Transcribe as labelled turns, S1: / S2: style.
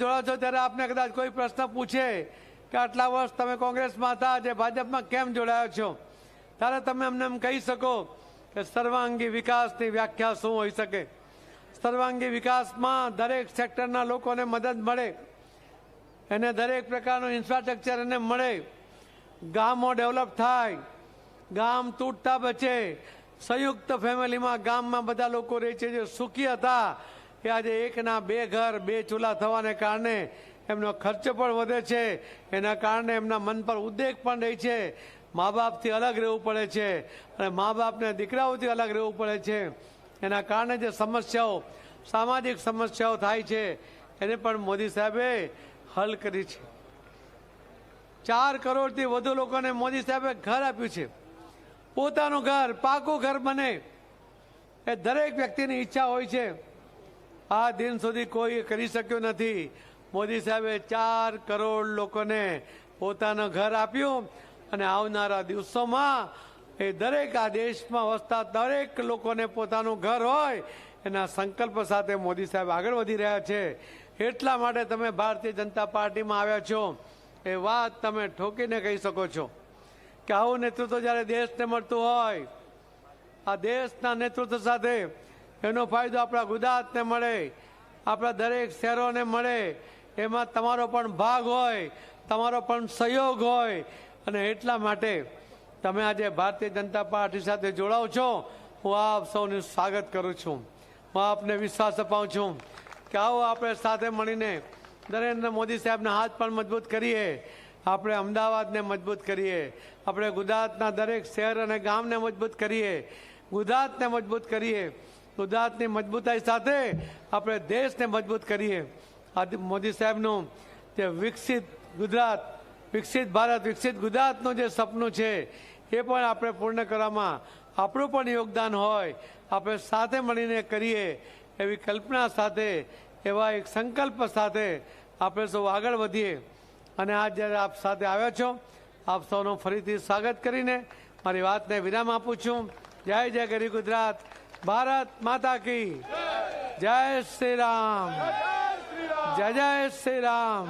S1: જોડાઓ છો ત્યારે આપને કદાચ કોઈ પ્રશ્ન પૂછે કે આટલા વર્ષ તમે કોંગ્રેસમાં હતા જે ભાજપમાં કેમ જોડાયો છો? ત્યારે તમે અમને એમ કહી શકો કે સર્વાંગી વિકાસની વ્યાખ્યા શું હોઈ શકે? સર્વાંગી વિકાસમાં દરેક સેક્ટરના લોકોને મદદ મળે, એને દરેક પ્રકારનું ઇન્ફ્રાસ્ટ્રક્ચર એને મળે, ગામો ડેવલપ થાય, ગામ તૂટતા બચે, સંયુક્ત ફેમિલીમાં ગામમાં બધા લોકો રહે છે જે સુખી હતા એ આજે એકના બે ઘર, બે ચૂલા થવાને કારણે એમનો ખર્ચ પણ વધે છે. એના કારણે એમના મન પર ઉદ્વેગ પણ રહે છે. મા બાપથી અલગ રહેવું પડે છે અને મા બાપને દીકરાઓથી અલગ રહેવું પડે છે. એના કારણે જે સમસ્યાઓ, સામાજિક સમસ્યાઓ થાય છે, એને પણ મોદી સાહેબે હલ કરી છે. ચાર કરોડથી વધુ લોકોને મોદી સાહેબે ઘર આપ્યું છે. પોતાનું ઘર, પાકું ઘર બને એ દરેક વ્યક્તિની ઈચ્છા હોય છે. આ દિન સુધી કોઈ કરી શક્યું નથી. મોદી સાહેબે ચાર કરોડ લોકોને પોતાનું ઘર આપ્યું અને આવનારા દિવસોમાં એ દરેક આ દેશમાં વસતા દરેક લોકોને પોતાનું ઘર હોય એના સંકલ્પ સાથે મોદી સાહેબ આગળ વધી રહ્યા છે. એટલા માટે તમે ભારતીય જનતા પાર્ટીમાં આવ્યા છો. એ વાત તમે ઠોકીને કહી શકો છો કે આવું નેતૃત્વ જ્યારે દેશને મળતું હોય, આ દેશના નેતૃત્વ સાથે એનો ફાયદો આપણા ગુજરાતને મળે, આપણા દરેક શહેરોને મળે. એમાં તમારો પણ ભાગ હોય, તમારો પણ સહયોગ હોય. અને એટલા માટે તમે આજે ભારતીય જનતા પાર્ટી સાથે જોડાવ છો, હું આપ સૌનું સ્વાગત કરું છું. હું આપને વિશ્વાસ અપાવું છું કે આવો આપણે સાથે મળીને નરેન્દ્ર મોદી સાહેબના હાથ પણ મજબૂત કરીએ, આપણે અમદાવાદને મજબૂત કરીએ, આપણે ગુજરાતના દરેક શહેર અને ગામને મજબૂત કરીએ, ગુજરાતને મજબૂત કરીએ. ગુજરાતની મજબૂતાઈ સાથે આપણે દેશને મજબૂત કરીએ. આજે મોદી સાહેબનું જે વિકસિત ગુજરાત, વિકસિત ભારત, વિકસિત ગુજરાતનું જે સપનું છે, એ પણ આપણે પૂર્ણ કરવામાં આપણું પણ યોગદાન હોય, આપણે સાથે મળીને કરીએ એવી કલ્પના સાથે, એવા એક સંકલ્પ સાથે આપણે સૌ આગળ વધીએ. અને આજ જ્યારે આપ સાથે આવ્યા છો, આપ સૌનું ફરીથી સ્વાગત કરીને મારી વાતને વિરામ આપું છું. જય જય ગરી ગુજરાત. ભારત માતા કી. જય શ્રી રામ. જય જય શ્રી રામ.